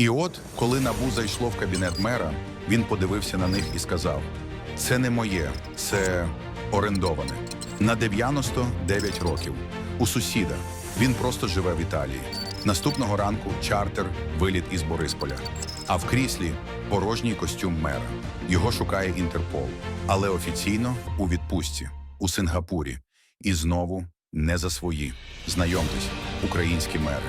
І от, коли Набу зайшло в кабінет мера, він подивився на них і сказав: це не моє, це орендоване. На 99 років. У сусіда. Він просто живе в Італії. Наступного ранку чартер, виліт із Борисполя. А в кріслі порожній костюм мера. Його шукає Інтерпол, але офіційно у відпустці у Сингапурі. І знову не за свої. Знайомтесь, українські мери.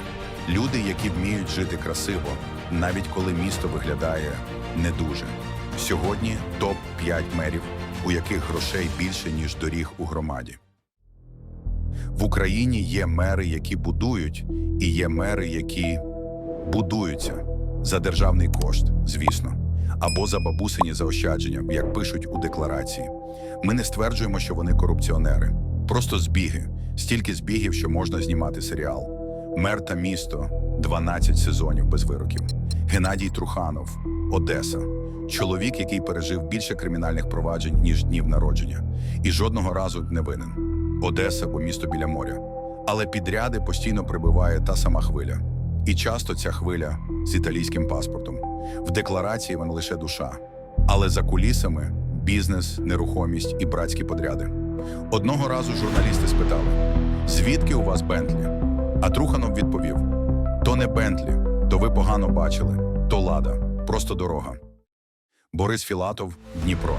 Люди, які вміють жити красиво, навіть коли місто виглядає не дуже. Сьогодні топ 5 мерів, у яких грошей більше, ніж доріг у громаді. В Україні є мери, які будують, і є мери, які будуються за державний кошт, звісно, або за бабусині заощадження, як пишуть у декларації. Ми не стверджуємо, що вони корупціонери, просто збіги, стільки збігів, що можна знімати серіал. Мер та місто 12 сезонів без вироків. Геннадій Труханов, Одеса. Чоловік, який пережив більше кримінальних проваджень, ніж днів народження, і жодного разу не винен. Одеса, бо місто біля моря. Але підряди постійно прибиває та сама хвиля. І часто ця хвиля з італійським паспортом. В декларації вона лише душа. Але за кулісами бізнес, нерухомість і братські подряди. Одного разу журналісти спитали: звідки у вас Бентлі? А Труханов відповів: то не Бентлі, то ви погано бачили, то лада, просто дорога. Борис Філатов, Дніпро.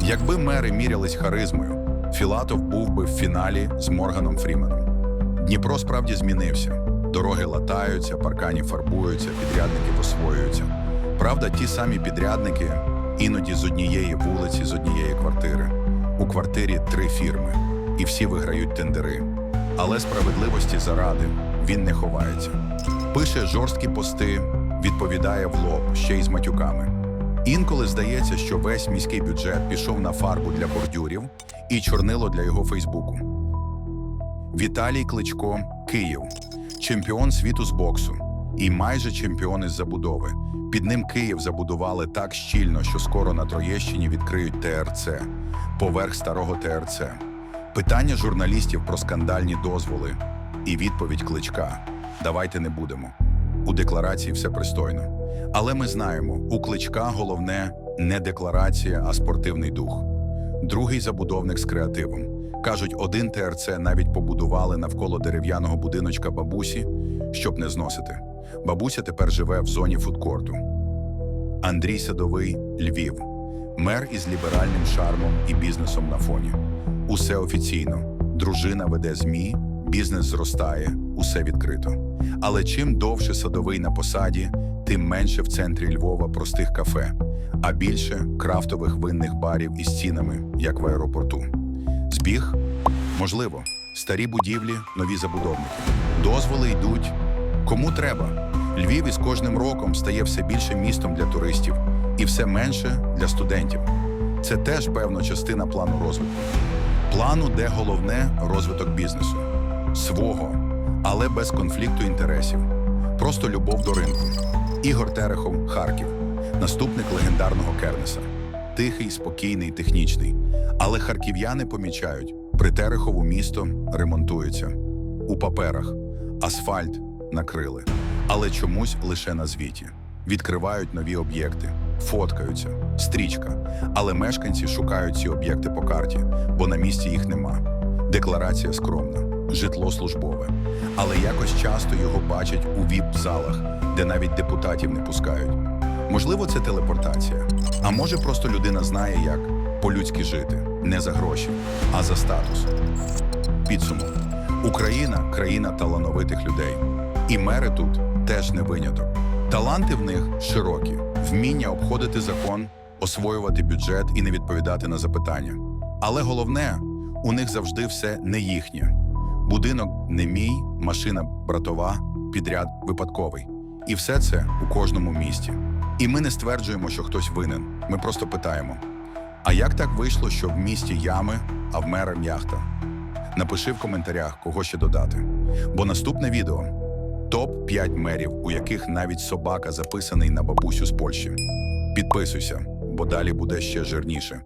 Якби мери мірялись харизмою, Філатов був би в фіналі з Морганом Фріменом. Дніпро справді змінився. Дороги латаються, паркані фарбуються, підрядники освоюються. Правда, ті самі підрядники іноді з однієї вулиці, з однієї квартири. У квартирі три фірми, і всі виграють тендери. Але справедливості заради він не ховається. Пише жорсткі пости, відповідає в лоб, ще й з матюками. Інколи здається, що весь міський бюджет пішов на фарбу для бордюрів і чорнило для його Фейсбуку. Віталій Кличко, Київ, чемпіон світу з боксу і майже чемпіон із забудови. Під ним Київ забудували так щільно, що скоро на Троєщині відкриють ТРЦ, поверх старого ТРЦ. Питання журналістів про скандальні дозволи і відповідь Кличка: давайте не будемо. У декларації все пристойно. Але ми знаємо, у Кличка головне не декларація, а спортивний дух. Другий забудовник з креативом. Кажуть, один ТРЦ навіть побудували навколо дерев'яного будиночка бабусі, щоб не зносити. Бабуся тепер живе в зоні фудкорту. Андрій Садовий, Львів. Мер із ліберальним шармом і бізнесом на фоні. Усе офіційно. Дружина веде ЗМІ, бізнес зростає, усе відкрито. Але чим довше садовий на посаді, тим менше в центрі Львова простих кафе, а більше крафтових винних барів із цінами, як в аеропорту. Збіг? Можливо. Старі будівлі, нові забудовники. Дозволи йдуть. Кому треба? Львів із кожним роком стає все більше містом для туристів і все менше для студентів. Це теж певна частина плану розвитку. Плану, де головне розвиток бізнесу, свого, але без конфлікту інтересів. Просто любов до ринку. Ігор Терехов, Харків, наступник легендарного Кернеса. Тихий, спокійний, технічний. Але харків'яни помічають, при Терехову місто ремонтується. У паперах асфальт накрили, але чомусь лише на звіті. Відкривають нові об'єкти, фоткаються, стрічка. Але мешканці шукають ці об'єкти по карті, бо на місці їх нема. Декларація скромна, житло службове. Але якось часто його бачать у віп-залах, де навіть депутатів не пускають. Можливо, це телепортація. А може, просто людина знає, як по-людськи жити, не за гроші, а за статус. Підсумок: Україна країна талановитих людей. І мери тут теж не виняток. Таланти в них широкі, вміння обходити закон, освоювати бюджет і не відповідати на запитання. Але головне, у них завжди все не їхнє. Будинок не мій, машина братова, підряд випадковий. І все це у кожному місті. І ми не стверджуємо, що хтось винен. Ми просто питаємо: а як так вийшло, що в місті ями, а в мера яхта? Напиши в коментарях, кого ще додати. Бо наступне відео топ 5 мерів, у яких навіть собака записаний на бабусю з Польщі. Підписуйся, бо далі буде ще жирніше.